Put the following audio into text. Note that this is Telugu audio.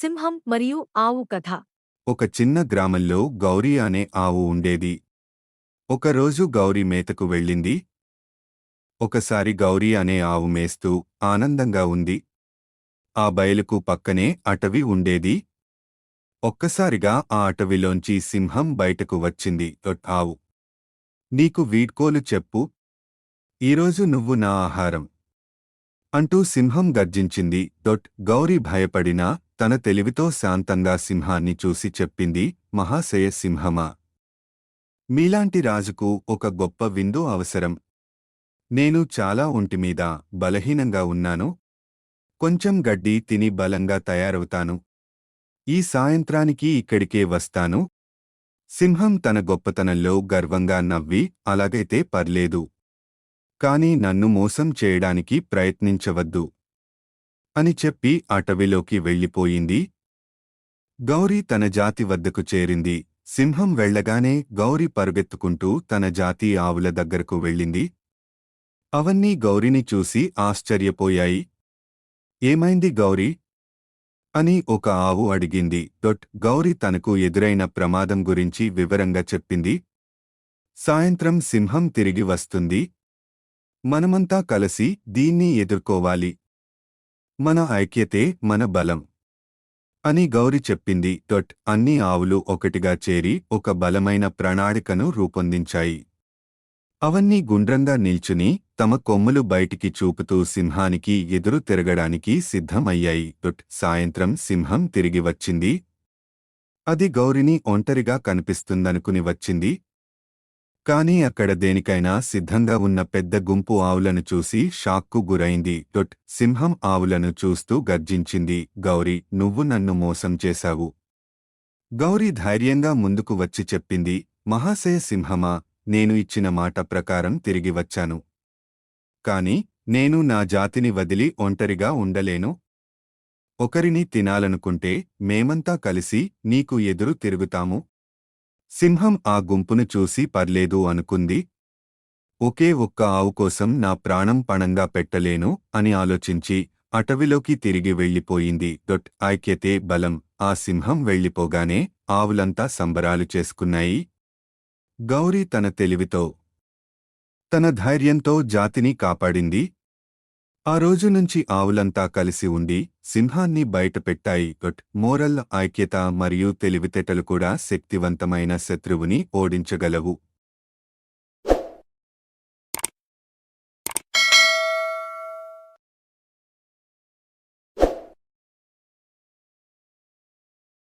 సింహం మరియు ఆవు కథ. ఒక చిన్న గ్రామంలో గౌరీ అనే ఆవు ఉండేది. ఒకరోజు గౌరీ మేతకు వెళ్ళింది. ఒకసారి గౌరీ అనే ఆవు మేస్తూ ఆనందంగా ఉంది. ఆ బయలుకు పక్కనే అటవీ ఉండేది. ఒక్కసారిగా ఆ అటవిలోంచి సింహం బయటకు వచ్చింది. ఆవు. నీకు వీడ్కోలు చెప్పు. ఈరోజు నువ్వు నా ఆహారం. అంటూ సింహం గర్జించింది. దొట్ గౌరీ భయపడినా తన తెలివితో శాంతంగా సింహాన్ని చూసి చెప్పింది మహాశయ సింహమా మీలాంటి రాజుకు ఒక గొప్ప విందు అవసరం. నేను చాలా ఒంటిమీద బలహీనంగా ఉన్నాను. కొంచెం గడ్డి తిని బలంగా తయారవుతాను. ఈ సాయంత్రానికి ఇక్కడికే వస్తాను. సింహం తన గొప్పతనంలో గర్వంగా నవ్వి అలాగైతే పర్లేదు. కాని నన్ను మోసం చేయడానికి ప్రయత్నించవద్దు. అని చెప్పి అటవిలోకి వెళ్ళిపోయింది. గౌరీ తన జాతి వద్దకు చేరింది. సింహం వెళ్ళగానే గౌరీ పరుగెత్తుకుంటూ తన జాతి ఆవుల దగ్గరకు వెళ్ళింది. అవన్నీ గౌరిని చూసి ఆశ్చర్యపోయాయి. ఏమైంది గౌరీ? అని ఒక ఆవు అడిగింది. డొట్ గౌరీ తనకు ఎదురైన ప్రమాదం గురించి వివరంగా చెప్పింది. సాయంత్రం సింహం తిరిగి వస్తుంది. మనమంతా కలిసి దీన్ని ఎదుర్కోవాలి. మన ఐక్యతే మన బలం. అని గౌరి చెప్పింది. డొట్ అన్ని ఆవులు ఒకటిగా చేరి ఒక బలమైన ప్రణాళికను రూపొందించాయి. అవన్నీ గుండ్రంగా నిల్చుని తమ కొమ్ములు బయటికి చూపుతూ సింహానికి ఎదురు తిరగడానికి సిద్ధమయ్యాయి. డొట్ సాయంత్రం సింహం తిరిగి వచ్చింది. అది గౌరిని ఒంటరిగా కనిపిస్తుందనుకుని వచ్చింది. కాని అక్కడ దేనికైనా సిద్ధంగా ఉన్న పెద్ద గుంపు ఆవులను చూసి షాక్కు గురైంది. డొట్ సింహం ఆవులను చూస్తూ గర్జించింది. గౌరీ నువ్వు నన్ను మోసం చేశావు. గౌరీ ధైర్యంగా ముందుకు వచ్చి చెప్పింది. మహాశయ సింహమా నేను ఇచ్చిన మాట ప్రకారం తిరిగి వచ్చాను. కాని నేను నా జాతిని వదిలి ఒంటరిగా ఉండలేను. ఒకరిని తినాలనుకుంటే మేమంతా కలిసి నీకు ఎదురు తిరుగుతాము. సింహం ఆ గుంపును చూసి పర్లేదు అనుకుంది. ఒకే ఒక్క ఆవు కోసం నా ప్రాణం పణంగా పెట్టలేను అని ఆలోచించి అటవిలోకి తిరిగి వెళ్ళిపోయింది. డొట్ ఐక్యతే బలం. ఆ సింహం వెళ్ళిపోగానే ఆవులంతా సంబరాలు చేసుకున్నాయి. గౌరీ తన తెలివితో తన ధైర్యంతో జాతిని కాపాడింది. ఆ రోజు నుంచి ఆవులంతా కలిసి ఉండి సింహాన్ని బయటపెట్టాయి. గట్ మోరల్ ఐక్యత మరియు తెలివితేటలు కూడా శక్తివంతమైన శత్రువుని ఓడించగలవు.